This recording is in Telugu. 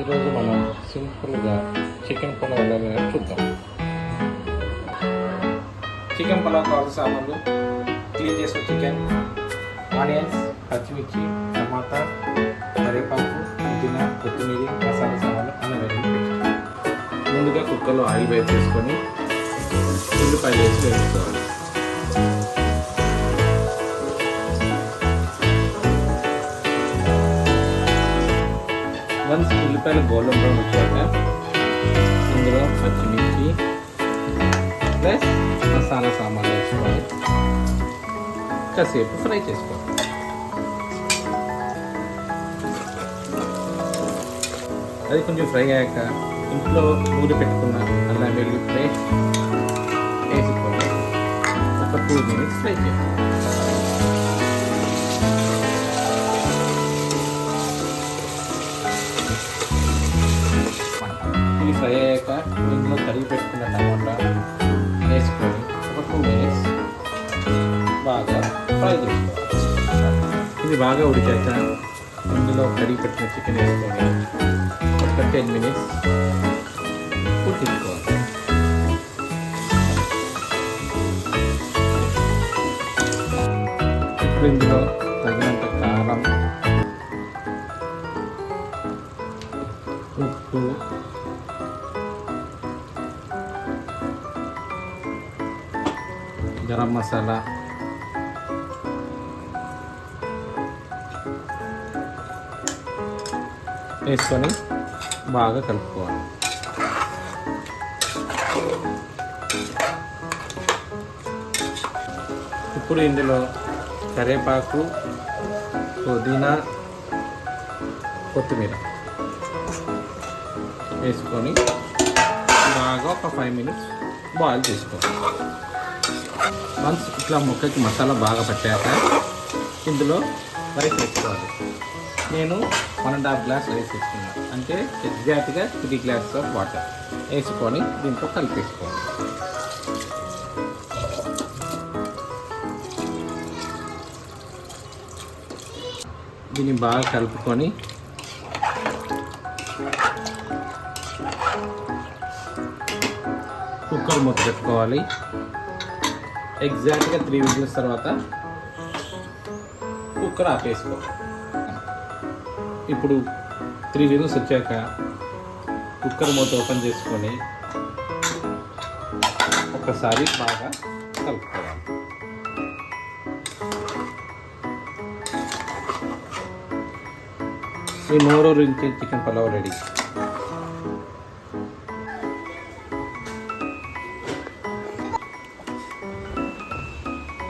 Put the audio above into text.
ఈరోజు మనం సింపుల్గా చికెన్ పులావ్ ఎలా చేయాలో చూద్దాం. చికెన్ పులావ్ కావాల్సిన సామాన్లు క్లీన్ చేసిన చికెన్ ఆనియన్స్ పచ్చిమిర్చి టమాటా కరివేపాకు పుదీనా కొత్తిమీర మసాలా సామాన్లు అన్న ముందుగా కుక్కర్లో ఆయిల్ వేసి ఉల్లిపాయలు వేసి వేసుకోవాలి. వన్స్ ఉల్లిపాయలు గోల్డెన్ బ్రౌన్ వచ్చాక ఇందులో పచ్చిమిర్చి. ప్లస్ మసాలా సామాన్లు వేసుకోవాలి. కాసేపు ఫ్రై చేసుకోవాలి. అది కొంచెం ఫ్రై అయ్యాక ఇంట్లో నూనె పెట్టుకున్న అల్లం వెల్లుల్లి పేస్ట్ వేసుకోవాలి. ఒక టూ మినిట్స్ ఫ్రై చేయాలి ఫ్రై అయ్యాక ఇందులో తరిగి పెట్టుకున్న టమాటా వేసుకొని ఒక టూ మినిట్స్ బాగా ఫ్రై చేసుకోవాలి. ఇది బాగా ఉడికాక ఇందులో కడిగి పెట్టిన చికెన్ వేసుకొని ఒక టెన్ మినిట్స్ ఉడికించుకోవాలి. ఇప్పుడు ఇందులో తగినంత కారం ఉప్పు గరం మసాలా వేసుకొని బాగా కలుపుకోవాలి. ఇప్పుడు ఇందులో కరివేపాకు పుదీనా కొత్తిమీర వేసుకొని బాగా ఒక ఫైవ్ మినిట్స్ బాయిల్ చేసుకోవాలి. వన్స్ ఇట్లా ముక్కకి మసాలా బాగా పట్టాక ఇందులో రైస్ వేసుకోవాలి. నేను one and half glass rice వేసుకున్నాను అంటే ఎగ్జాక్ట్గా త్రీ గ్లాసెస్ ఆఫ్ వాటర్ వేసుకొని దీంతో కలిపేసుకోవాలి. దీన్ని బాగా కలుపుకొని కుక్కర్ మూత పెట్టుకోవాలి. ఎగ్జాక్ట్గా త్రీ విజిల్స్ తర్వాత కుక్కర్ ఆపేసుకో ఇప్పుడు త్రీ విజిల్స్ వచ్చాక కుక్కర్ మూత ఓపెన్ చేసుకొని ఒకసారి బాగా కలుపుకోవాలి. ఈ నోరు రించి చికెన్ పలావ్ రెడీ.